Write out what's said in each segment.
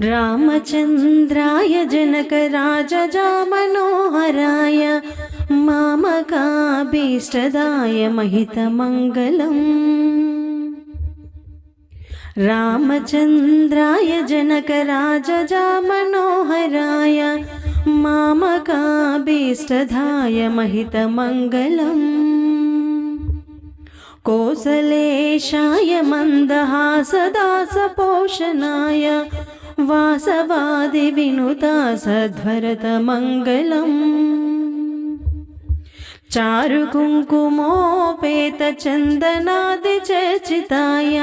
రామచంద్రాయ జనక రాజజా మనోహరాయ మామకాభీష్టదాయ మహితమంగళం. రామచంద్రాయ జనక రాజజా మనోహరాయ మామకాభీష్టదాయ మహితమంగళం. కోసలేశాయ మందహాసదాసపోషణాయ పోషణాయ महितमङ्गलम् रामचन्द्राय जनकराजजामनोहराय मामकाभीष्टदाय महितमङ्गलम् कोसलेशाय मन्दहासदासपोषणाय वासवादिविनुता सध्वरतमङ्गलम् चारुकुङ्कुमोपेतचन्दनादिचर्चिताय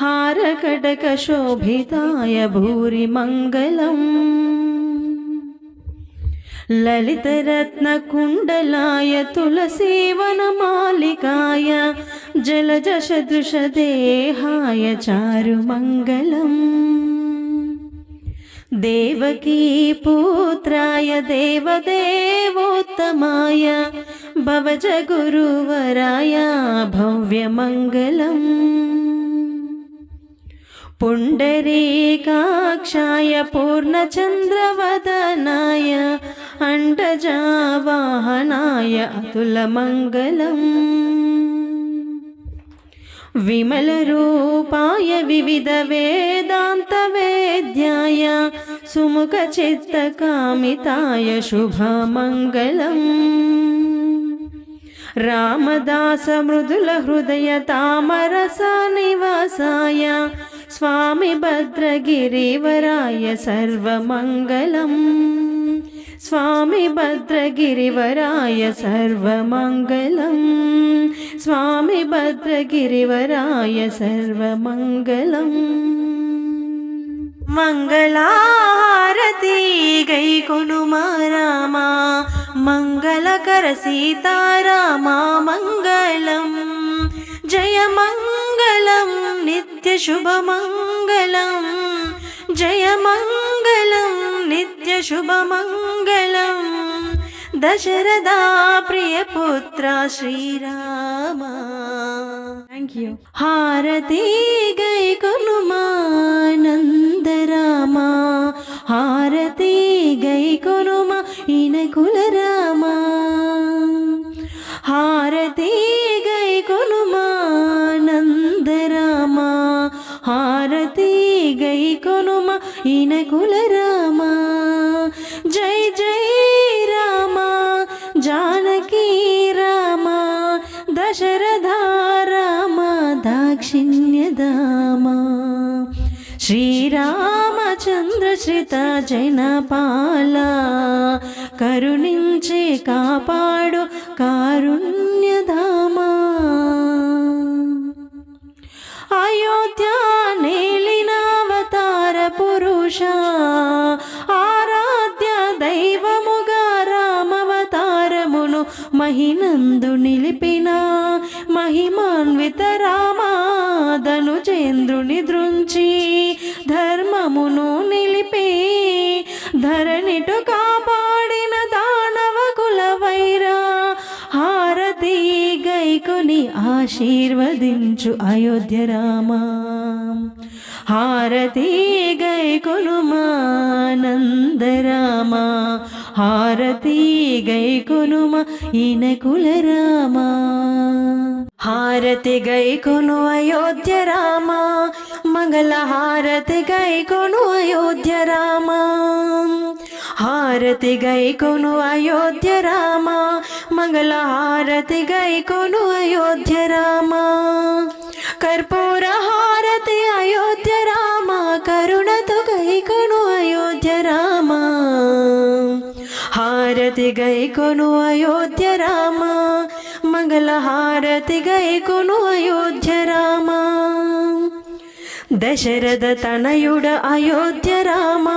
हारकटकशोभिताय भूरिमङ्गलम् ललितरत्नकुण्डलाय तुलसीवनमालिकाय जलजसदृशदेहाय चारुमङ्गलम् देवकी पुत्राय देवदेवोत्तमाय भवजगुरुवराय भव्यमङ्गलम् पुण्डरीकाक्षाय पूर्णचन्द्रवदनाय अण्डजावाहनाय अतुलमङ्गलम् विमलरूपाय विविधवेदान्तवेद्याय सुमुखचित्तकामिताय शुभमङ्गलम् रामदासमृदुलहृदयतामरसनिवासाय स्वामि भद्रगिरिवराय सर्वमङ्गलम् स्वामि भद्रगिरिवराय सर्वमङ्गलम् स्वामि भद्रगिरिवराय सर्वमङ्गलम् मङ्गलारती गैकुनुमा रामा मङ्गलकर सीतारामा मङ्गलम् जय मङ्गलं नित्यशुभमङ्गलम् जय मङ्गलं नित्यशुभमङ्गलम् दशरथा प्रियपुत्रा श्रीरामा థ్యాంక్ యూ హారతి గై కొనుమానందరామా హారతి గై కొనుమా ఈయన కాపాడు కారుణ్యధామా. అయోధ్య నేలినావతార పురుష ఆరాధ్య దైవముగా రామవతారమును మహినందు నిలిపిన మహిమాన్విత రామాదను చంద్రుని దృంచి. ఆశీర్వదించు అయోధ్య రామా. హారతి గైకొను మానందరామా హారతి గైకొనుమ ఈయన కులరామా హారతి గైకొను అయోధ్య రామా. మంగళ హారతి గైకొను అయోధ్య రామా. హారతి గైకొను అయోధ్య రామా మంగళ హారతి గైకొను అయోధ్య రామా. కర్పూర హారతి అయోధ్య రామ కరుణతో గైకొను అయోధ్య రామ. హారతి గైకొను అయోధ్య రామ మంగళ హారతి గైకొను అయోధ్య రామ. దశరథ తనయుడ అయోధ్య రామ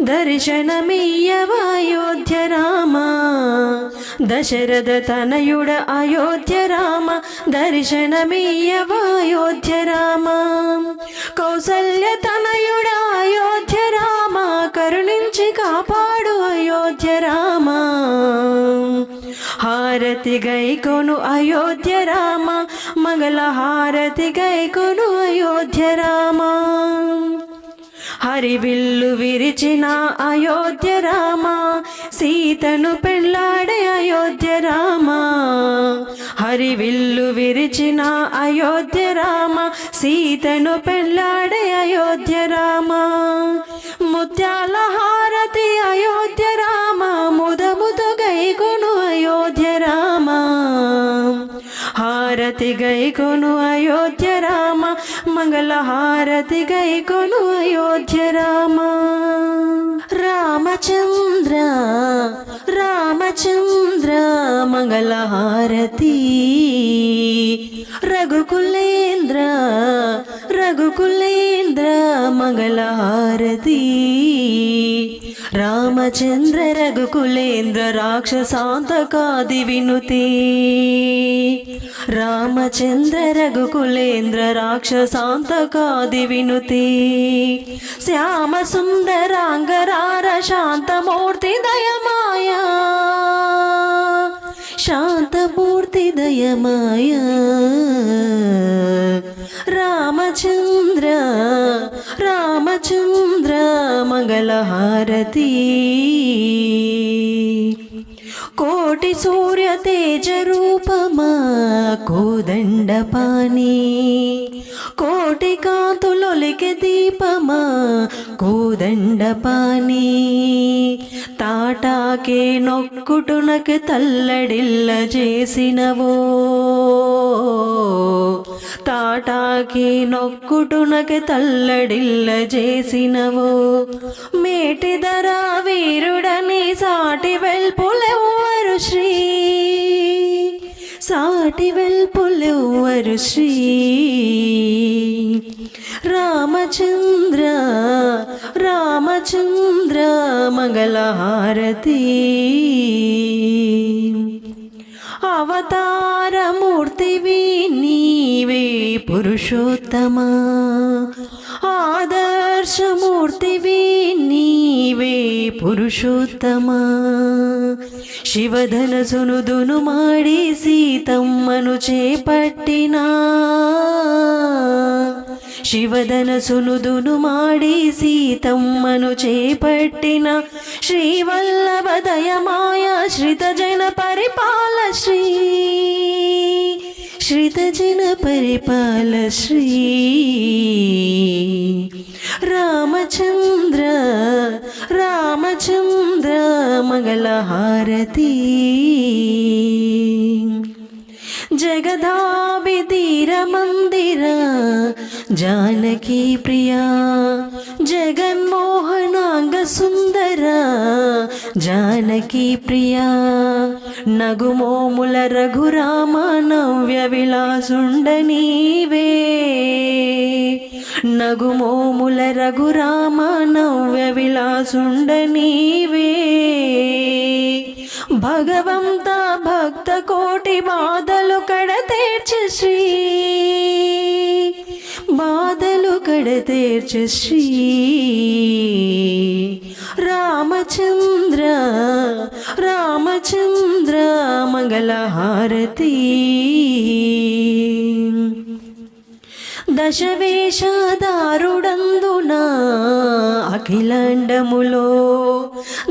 దర్శనమియ్యవయోధ్య రామ దశరథ తనయుడ అయోధ్య రామ దర్శనమియ్యవయోధ్య రామ కౌసల్య తనయుడ అయోధ్య రామ కరుణించి కాపాడు అయోధ్య రామ హారతి గైకొను అయోధ్య రామ మంగళ హారతి గైకొను అయోధ్య రామ హరివిల్లు విరిచిన అయోధ్య రామ సీతను పెళ్ళాడే అయోధ్య రామ. హరివిల్లు విరిచిన అయోధ్య రామ సీతను పెళ్ళాడే అయోధ్య రామ. ముత్యాల హారతి అయోధ్య రామ ముదముతో గైకొను హారతి గైకొను అయోధ్య రామ మంగళ హారతి గైకొను అయోధ్య రామ రామచంద్ర రామచంద్ర మంగళ హారతి రఘుకులేంద్ర రఘుకులేంద్ర మంగళ హారతి రామచంద్ర రఘుకులేంద్ర రాక్షసాంతకాది వినుతి. రామచంద్ర రఘుకులేంద్ర రాక్షసాంతకాది వినుతి. శ్యామ సుందరాంగరార శాంతమూర్తి దయమాయా. శాంతమూర్తి దయమాయా రామచంద్ర రామచంద్ర మంగళహారతి. కోటి సూర్య తేజ రూపమా కోదండ పాని కోటి కాంతులొలికి దీపమా కోదండ పాని తాటాకే నొక్కుటునకు తల్లడిల్ల చేసినవో. తాటాకి నొక్కుటునకి తల్లడిల్ల చేసినవో. మేటి ధర వీరుడని సాటి వెల్పులెవ్వరు శ్రీ సాటి వెల్పులెవ్వరు శ్రీ రామచంద్ర రామచంద్ర మంగళహారతి. అవతారమూర్తివి నీవే పురుషోత్తమా? ఆదర్శమూర్తివి నీవే పురుషోత్తమా? శివధనసునుదును మాడి సీతమ్మను చేపట్టినా? శివధనసునుదును మాడి సీతమ్మను చేపట్టిన శ్రీవల్లభదయమాయ శ్రితజన పరిపాల శ్రీ. శ్రితజన పరిపాల శ్రీ. రామచంద్ర రామచంద్ర మంగళహారతి ధీర మందిర జానకి ప్రియా జగన్మోహనాంగ సుందర జానకి ప్రియా నగుమోముల రఘురామ నవ్య విలాసుండ నీవే నగుమోముల రఘురామ నవ్య విలాసుండ నీవే భగవంత భక్త కోటి బాధలు కడతీర్చు శ్రీ. బాధలు కడతీర్చు శ్రీ. రామచంద్ర రామచంద్ర మంగళహారతి. దశవేషధారుడందున? అఖిలాండములో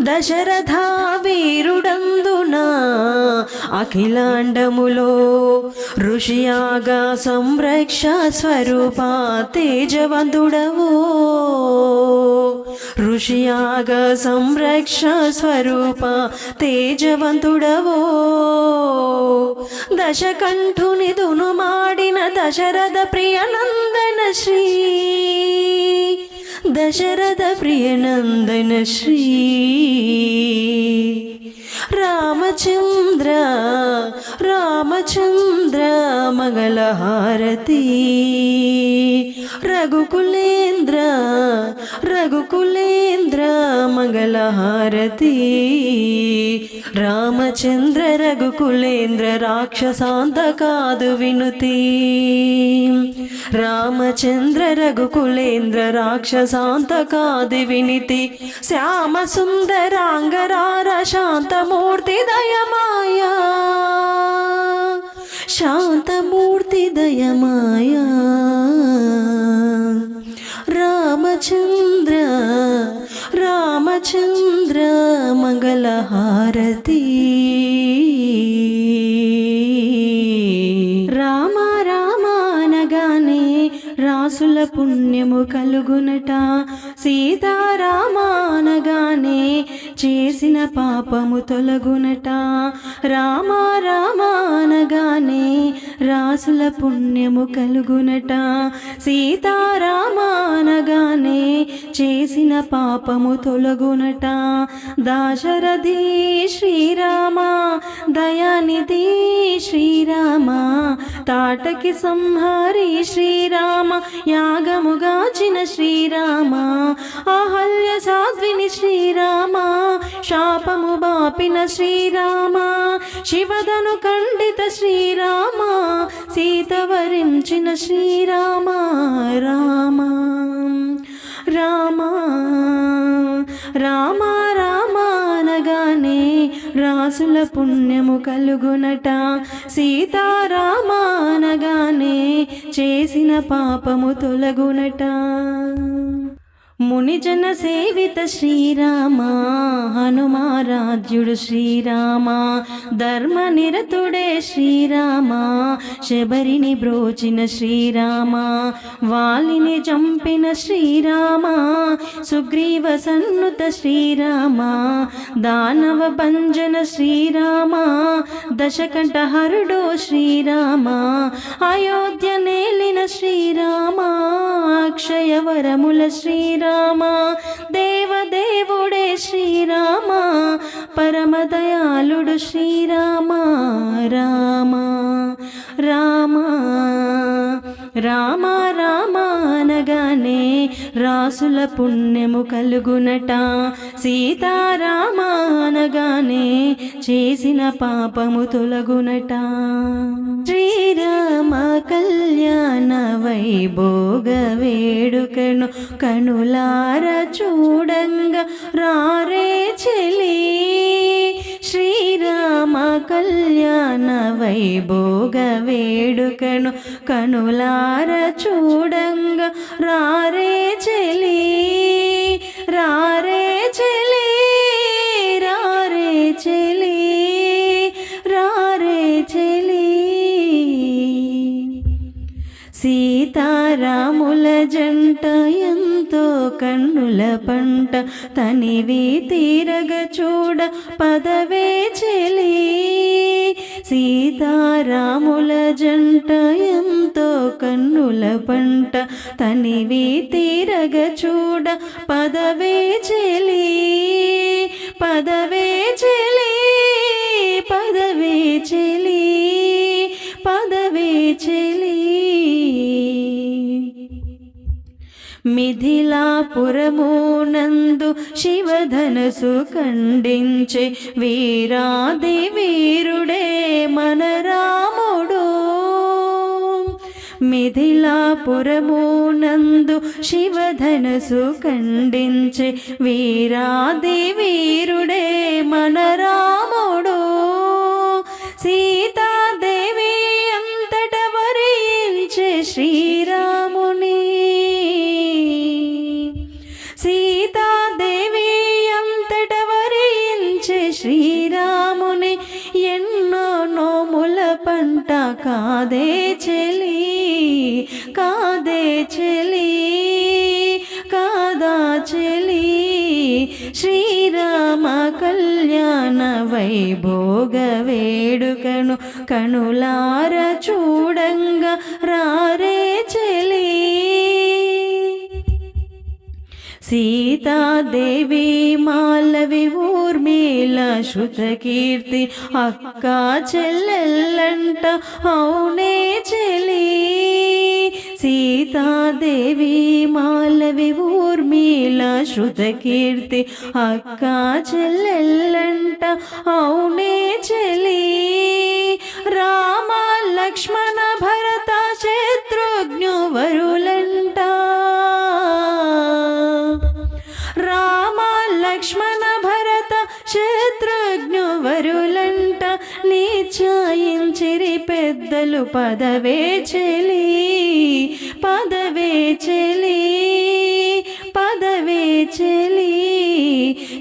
దశరథ వీరుడందున అఖిలాండములో ఋషియాగా సంరక్ష స్వరూప తేజవంతుడవో? ఋషియాగ సంరక్ష స్వరూప తేజవంతుడవో? దశకంఠునిదును మాడిన దశరథ ప్రియనందన శ్రీ దశరథ ప్రియనందన శ్రీ రామచంద్ర రామచంద్ర మంగళహారతి రఘుకులేంద్ర రఘుకులేంద్ర మంగళహారతి రామచంద్ర రఘుకులేంద్ర రాక్షసాంత కాదు వినుతి. రామచంద్ర రఘుకులేంద్ర రాక్షసాంత కాదు వినితి. శ్యామ సుందరాంగరార శాంతమూర్తి దయమాయా. శాంతమూర్తి దయమాయా. రామచంద్ర రామచంద్ర మంగళహారతి. రామ రామానగానే రాసుల పుణ్యము కలుగునట. సీతారామానగానే చేసిన పాపము తొలగునట. రామ రామ అనగానే రాసుల పుణ్యము కలుగునట. సీతారామ అనగానే చేసిన పాపము తొలగునట. దాశరథి శ్రీరామ దయానిధి శ్రీరామ తాటకి సంహారి శ్రీరామ యాగముగాచిన శ్రీరామ అహల్య సాధ్విని శ్రీరామ. శాపము బాపిన శ్రీరామ శివదను ఖండిత శ్రీరామ సీత వరించిన శ్రీరామ రామ రామ రామ రామ అనగానే రాసుల పుణ్యము కలుగునట. సీతారామ అనగానే చేసిన పాపము తొలగునట. మునిజన సేవిత శ్రీరామ హనుమారాజ్యుడు శ్రీరామ ధర్మ నిరతుడే శ్రీరామ శబరిని బ్రోచిన శ్రీరామ వాలిని చంపిన శ్రీరామ సుగ్రీవ సన్నుత శ్రీరామ దానవ పంజన శ్రీరామ దశకంఠహరుడో శ్రీరామ అయోధ్య నేలిన శ్రీరామ అక్షయవరముల శ్రీరామ. దేవదేవుడే శ్రీరామ పరమదయాళుడు శ్రీరామ రామ రామ రామ రామ అనగానే రాసుల పుణ్యము కలుగునట. సీతారామ అనగానే చేసిన పాపము తొలగునట. శ్రీరామ కళ్యాణ వైభోగ వేడుకను కనులార చూడంగా రారే చెలి. శ్రీరామ కళ్యాణ వైభోగ వేడుకను కనులార చూడంగా రారే చెలి. రారే చెలి రారే చెలి. సీతారాముల జంట ఎంతో కన్నుల పంట తనివి తీరగ చూడ పదవే చెలి. సీతారాముల జంట ఎంతో కన్నుల పంట తనివి తీరగ చూడ పదవే చెలి. పదవే చెలి పదవే చెలి పదవే చెలి. మిథిలాపురమునందు శివధనసు ఖండించే వీరాది వీరుడే మన రాముడు మిథిలాపురమునందు శివధనసు ఖండించే వీరాది వీరుడే మన రాముడు సీతాదేవి అంతట వరించే శ్రీ శ్రీరామ కళ్యాణ వైభోగ వేడుకను కనులార చూడంగా రారే చెలి. సీతాదేవి మాలవి ఊర్మిళ శృతకీర్తి అక్క చెల్లెల్లంట అవునే చెలి. సీతాదేవి మాలవి ఊర్మిళ శృతకీర్తి అక్క చెల్లెల్లంట అవునే చెలి. రామ లక్ష్మణ భరత శత్రుఘ్ను వరులంట రామ లక్ష్మణ భరత శత్రుఘ్ను వరులంట చాయించిరి పెద్దలు పదవే చెలి పదవే చెలి పదవే చెలి.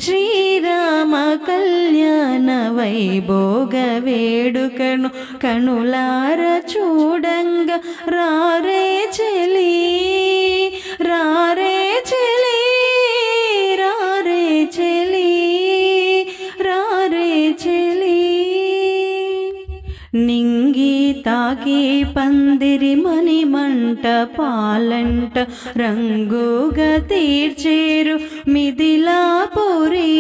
శ్రీరామ కళ్యాణ వైభోగ వేడుకను కనులార చూడంగ రారే చెలి రారే నింగి తాకి పందిరి మణి మంట పాలంట. రంగుగా తీర్చేరు మిదిలాపురి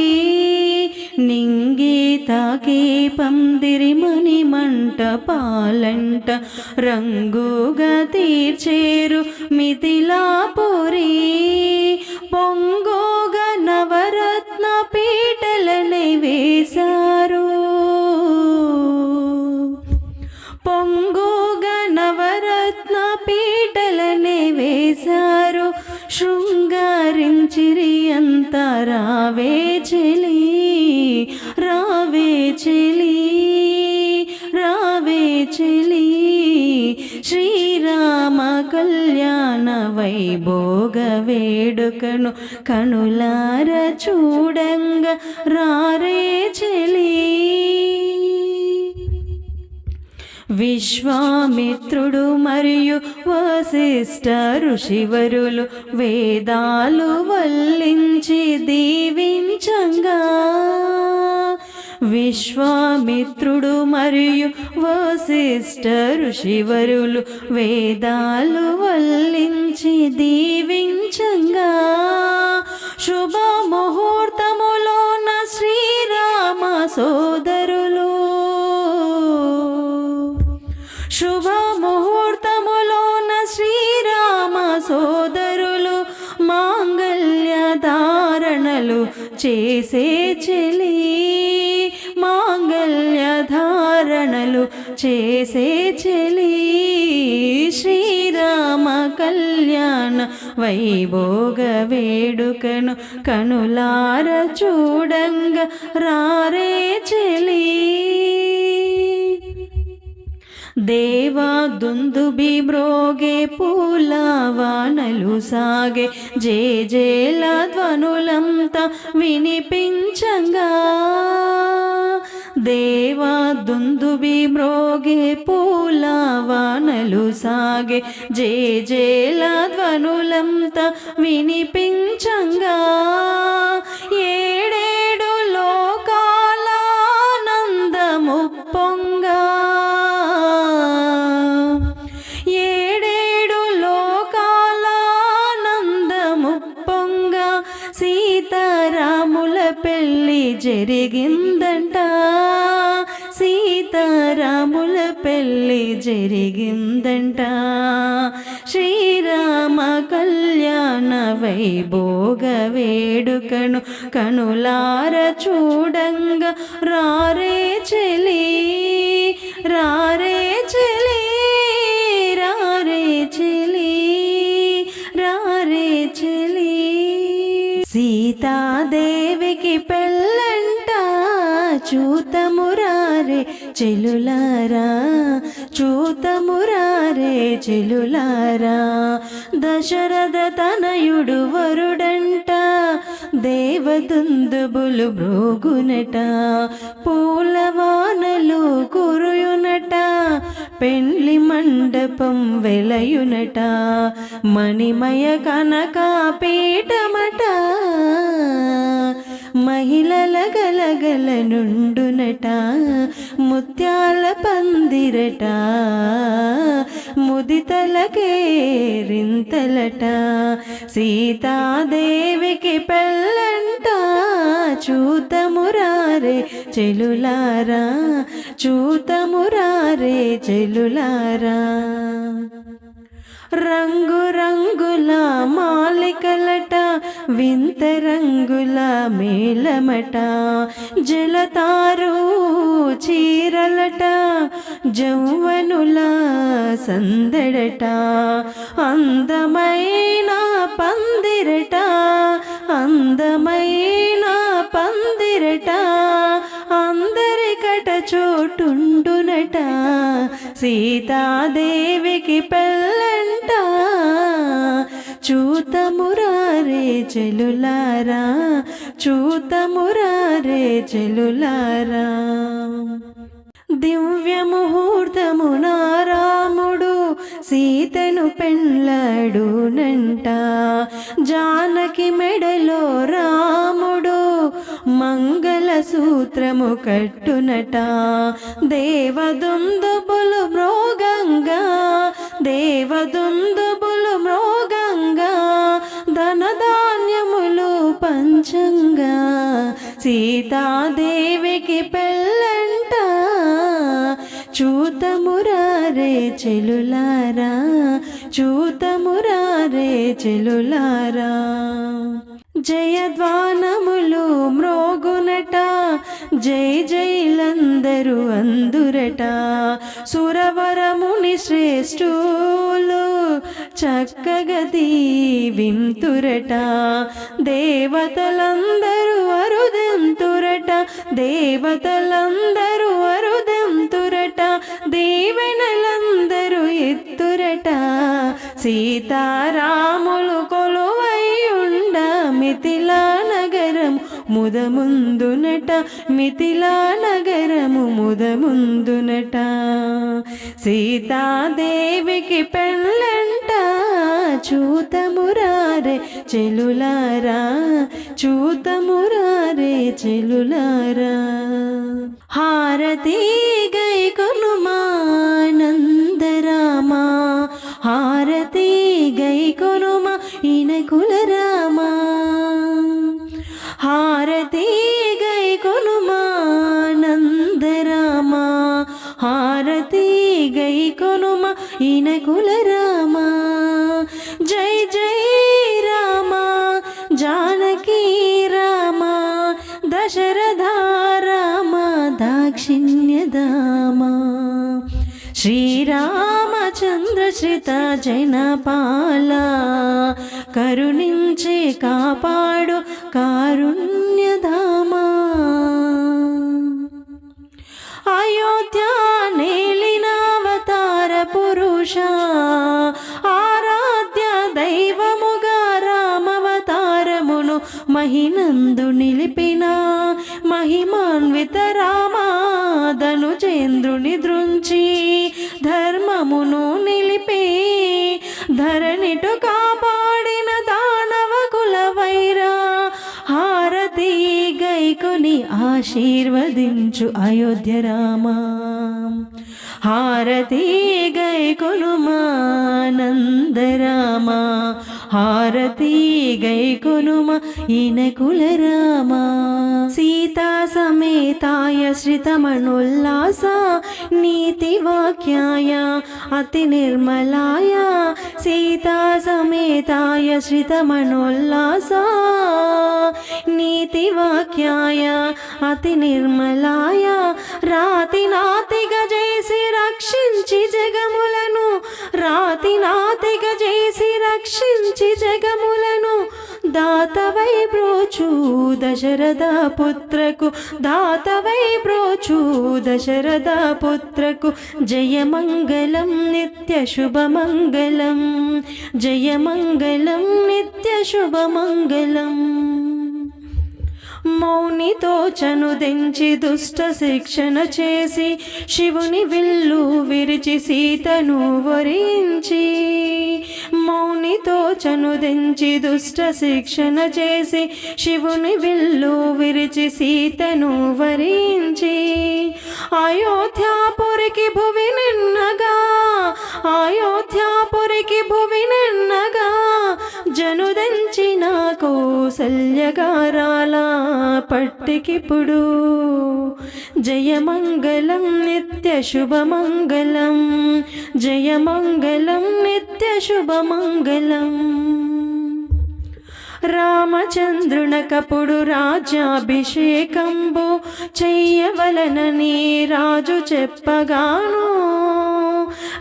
నింగి తాకి పందిరి మణి మంట పాలంట. రంగుగా తీర్చేరు మిదిలాపురి పొంగోగ నవరత్న పీటలనే వేశారు శృంగారించిరి రావే చెలి రావే చెలి రావే చెలి. శ్రీరామ కళ్యాణ వైభోగ వేడుకను కనులార చూడంగ రారే చెలి. విశ్వామిత్రుడు మరియు వశిష్ఠ ఋషివరులు వేదాలు వల్లించి దీవించంగా. విశ్వామిత్రుడు మరియు వశిష్ఠ ఋషివరులు వేదాలు వల్లించి దీవించంగా. శుభ ముహూర్తములోన శ్రీరామ సోదరు చేసే చెలి మాంగళ్య ధారణలు చేసే చెలి శ్రీరామ కళ్యాణ వైభోగ వేడుకను కనులార చూడంగ రారే చెలి. దేవా దుందుబి పూల వానలు సాగే. జే జేల ధ్వనులంతా వినిపించంగా. దేవా దుందుబి పూల వానలు సాగే. జే జేల ధ్వనులంతా వినిపించంగా. ఏ జరిగిందంట. సీతారాముల పెళ్ళి జరిగిందంట. శ్రీరామ కళ్యాణ వైభోగ వేడుకను కనులార చూడంగా రారే చెలి. చెలులారా చూతమురారే చెలులారా దశరథ తనయుడు వరుడంట దేవదుందుబులు భ్రోగునట పూలవానలు కురుయునట పెండ్లి మండపం వెలయునట మణిమయ కనక పీఠమట మహిళల గలగల నుండునట ముత్యాల పందిరట ముదితలకేరింతలట సీతాదేవికి పెళ్ళంట చూతమురారే చెలులారా చూతమురారే చెలులారా. రంగు రంగుల మాలికలట వింత రంగుల మేళమట జలతారు చీరలట జౌవనుల సందడట అందమైన పందిరట అందమైన పందిరట అందరికట చోటుండునట సీతాదేవికి పెళ్ళండి చూతమురారే చెలులారా చూతమురారే చెలులారా. దివ్య ముహూర్తమున రాముడు సీతను పెళ్ళాడునంట. జానకి మెడలో రాముడు మంగళ సూత్రము కట్టునట. దేవదుందుబులు మృగంగా దేవదుందుబులు మృగంగా ధనధాన్యములు పంచంగా. సీతాదేవికి పెళ్ళ చూతమురారే చెలులారా చూతమురారే చెలులారా. జయద్వానములు మ్రోగునట జై జైలందరూ అందురట. సురవరముని శ్రేష్ఠులు చక్కగా దీవింతురట. దేవతలందరూ అరుదెంతురట దేవతలందరూ అరుదెంతు దీవెనలందరూ ఎత్తురట. సీతారాములు కొలువయ్యుండ మిథిలా నగరం ముదముందునట. మిథిలా నగరము ముదముందునట. సీతాదేవికి పెళ్ళంట. చూతమురారే చెలులారా. చూతమురారే చెలులారా. హారతి గై కొనుమానందరామా హారతి గై కొనుమా ఈయన కులరా శ్రీరామచంద్ర జనపాల కరుణించి కాపాడు కారుణ్యధామా ఆశీర్వదించు అయోధ్య రామా. హారతి గైకొనుమానందరామా హారతి గై కొనుమ ఈయన కులరామా. సీతా సమేతాయ శ్రితమణుల్లాస నీతి వాక్యాయ అతి నిర్మలాయ. సీతా సమేతాయ శ్రితమణుల్లాస నీతి వాక్యాయ అతి నిర్మలాయ. రాతి నాతిగ చేసి రక్షించి జగములను రాతి నాతిగ చేసి రక్షించి జగములను దాతవై బ్రోచు దశరథ పుత్రకు. దాతవై బ్రోచు దశరథ పుత్రకు. జయమంగళం నిత్య శుభమంగళం. జయమంగళం నిత్య శుభమంగళం. మౌనితో చనుదించి దుష్ట శిక్షణ చేసి శివుని విల్లు విరిచి సీతను వరించి మౌనితో చనుదించి దుష్ట శిక్షణ చేసి శివుని విల్లు విరిచి సీతను వరించి. అయోధ్యాపురికి భువి నిన్నగా అయోధ్యాపురికి భువి నిన్నగా జనుదంచిన కోసల్యగారాల పట్టికిప్పుడు జయమంగళం నిత్య శుభమంగళం. జయమంగళం నిత్య శుభమంగళం. రామచంద్రునకపుడు రాజ్యాభిషేకంబు చెయ్యవలనని రాజు చెప్పగాను.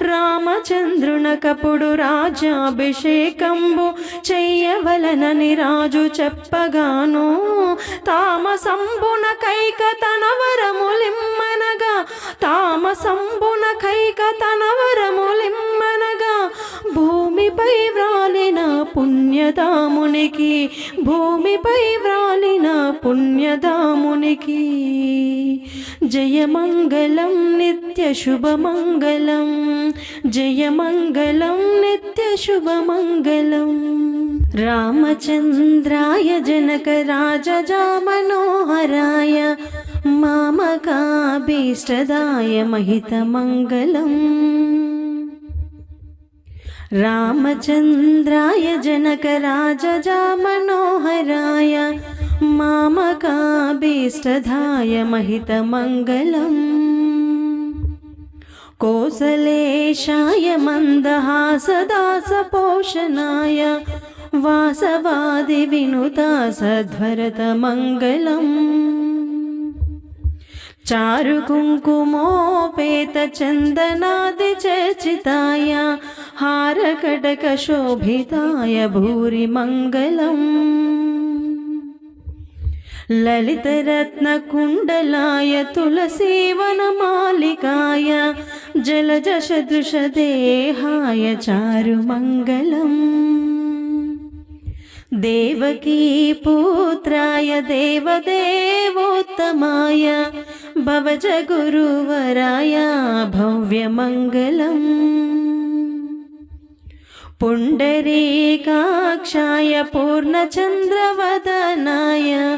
రామచంద్రునకపుడు రాజ్యాభిషేకంబు చెయ్యవలనని రాజు చెప్పగాను. తామసంబున కైక తనవరములిమ్మనగా తామసంబున కైక తనవరములిమ్మనగా భూమిపై వ్రాలిన పుణ్యదామునికి భూమిపై వ్రాలిన పుణ్యదామునికి జయమంగళం నిత్య శుభమంగళం జయమంగళం నిత్య శుభమంగళం. రామచంద్రాయ జనక రాజజా మనోహరాయ మామకాభీష్టదాయ మహితమంగళం. రామచంద్రాయ జనక రాజజా మనోహరాయ మామకాభీష్టదాయ మహితమంగళం. కోసలేశాయ మందహాసదాసపోషణాయ వాసవాది వినుతా సద్వరతమంగళం చారు కుంకుమోపేత చందనాది చర్చితాయ హారకటక శోభితాయ భూరి మంగళం. లలితరత్నకుండలాయ తులసీవనమాలికాయ జలజసదృశదేహాయ చారుమంగళం దేవకీ పుత్రాయ దేవదేవోత్తమాయ భవజ గురువరాయ భవ్యమంగళం. పుండరీకాక్షాయ పూర్ణచంద్రవదనాయ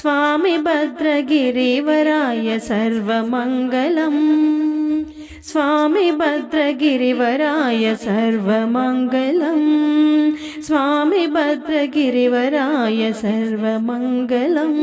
స్వామి భద్రగిరివరాయ సర్వమంగళం. స్వామి భద్రగిరివరాయ సర్వమంగళం. స్వామి భద్రగిరివరాయ సర్వమంగళం.